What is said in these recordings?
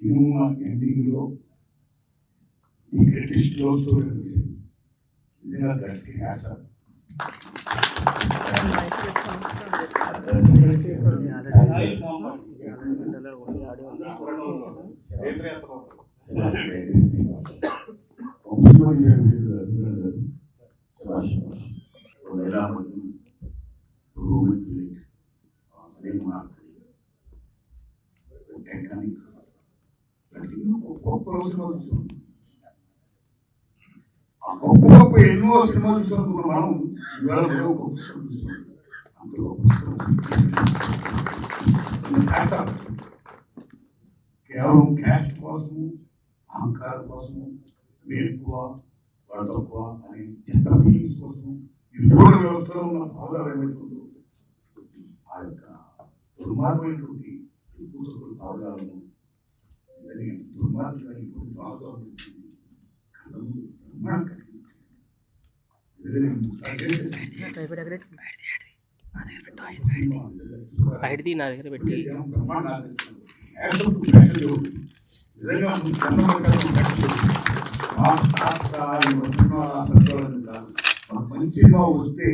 human individual, it is close to religion. These are that's the answer. Roman Greek, అంటే గొప్ప సినిమాలు చూసాం ఆ గొప్ప గొప్ప ఎన్నో సినిమాలు చూసినప్పుడు మనం ఇవాళ ఏదో గొప్ప సినిమా చూస్తున్నాం అంత గొప్ప కేవలం క్యాస్ట్ కోసము అహంకారం కోసము మీరు ఎక్కువ వాడు తక్కువ అనే చెత్త ఫీలింగ్స్ కోసము ఈ వ్యవస్థలో ఉన్న భావాలు ఏమైతుందో ఆ యొక్క దుర్మార్గమైనటువంటి బాగా ఉంటుంది కళ్ళము బయటది నా దగ్గర పెట్టి మంచి సినిమా వస్తే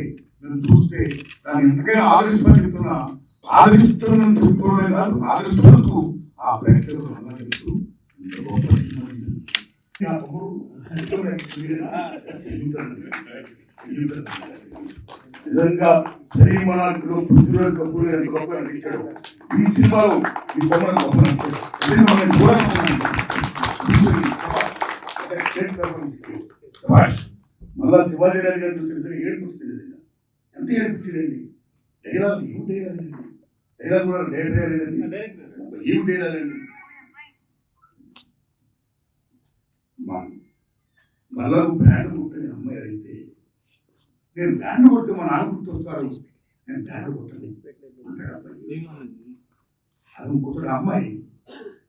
చూస్తే దాన్ని ఎంతకైనా ఆదరిస్తాను చెప్తున్నా ఆదరిస్తున్నాను కాదు ఆదరిస్తున్నందుకు ఆ ప్రేక్షకులు అన్నట్టు నిజంగా శ్రీమణాలు పృథ్వీరాజ్ కపూర్ గారి గొప్ప నటించాడు ఈ సినిమాలో ఈ బొమ్మను గొప్ప. మళ్ళా శివాజీ గారి గారు చూస్తే ఏడుపు వచ్చింది నిజంగా. ఎంత ఏడిపించారండి డైలాగ్ ఏం డైలాగ్ డైలాగ్ కూడా లేదండి. ఏం డైలాగ్ అండి మా- మళ్ళా బ్యాండ్ కొట్టని అమ్మాయి అయితే నేను బ్యాండ్ కొడితే మా నాన్న గుర్తొస్తాడు. నేను బ్యాండ్ కొట్టలేదు. అంటాడు అబ్బాయి. అది ఇంకొకటి అమ్మాయి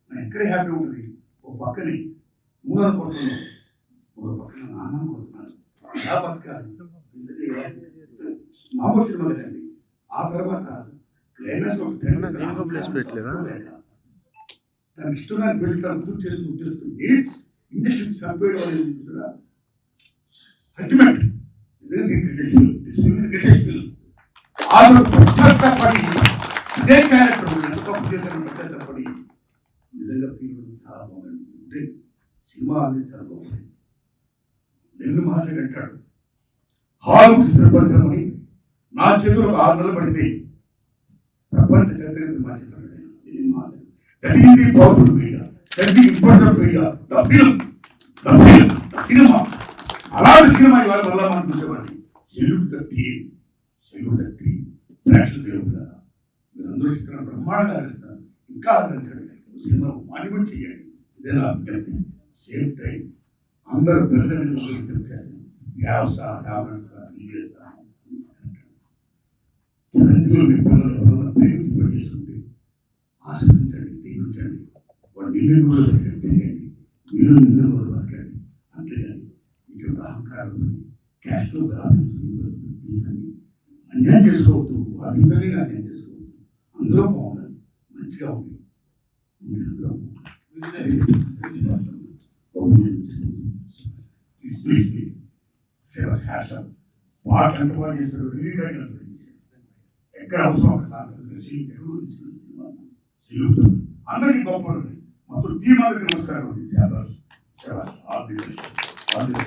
నేను ఎక్కడ హ్యాపీ ఉంటుంది ఒక పక్కని మూడని కొడుతున్నాను ఒక పక్కన నాన్న కొడుతున్నాను ఎలా బతకాలి? మామూలు సినిమా లేదండి ఆ తర్వాత క్లైమాక్స్ పెట్టలేదా? తన ఇష్టమైన పెళ్ళి తను గుర్తు చేసుకుని ఉద్దేశం ఇండస్ట్రీ ఇంజక్షన్ చంపేయడం అనేది చూసారా? అల్టిమేట్ ఆమె పశ్చాత్తపడి అదే క్యారెక్టర్ పడి నిజంగా ఫీల్ చాలా బాగుంది అంటే సినిమా అనేది చాలా బాగుంది నెల్లు మహాశయుడు అంటాడు. హాల్ చిత్ర నా చేతులకు ఆరు నెలలు పడితే ప్రపంచ చరిత్ర మార్చేస్తాడు నెల్లు మహాశయుడు that is the powerful media that the important media the film the film the cinema. అలాంటి సినిమా ఇవాళ మళ్ళా మనం చూసేవాడిని. Salute the team salute the team. National దేవుడు కదా అందరూ ఇస్తున్నారు బ్రహ్మాండంగా ఆదరిస్తున్నారు ఇంకా ఆదరించండి సినిమా మానిమెంట్ చేయండి. ఇదే నా అభ్యర్థి సేమ్ టైం అందరూ పిల్లలు వ్యావస వ్యాపారస విదేశ చిరంజీవులు మీ పిల్లలు ఎవరైనా ప్రేమించి పని ఆశ్రయించండి దీవించండి. వాళ్ళు ఇల్లు కూడా చేయండి మీరు నిన్ను కూడా బతకండి అంతేగాని ఇటువంటి అహంకారం క్యాష్లో అన్యాయం చేసుకోవద్దు. వాళ్ళందరినీ అన్యాయం చేసుకోవద్దు. అందరూ బాగుండాలి. మంచిగా ఉంది అందరూ పాట ఎంత బాగా చేస్తాడు రిలీజ్ అయిన ఎక్కడ అవసరం? అందరికీ గొప్ప మొత్తం నమస్కారం. శాబాష్ శాబాష్ ఆల్ ది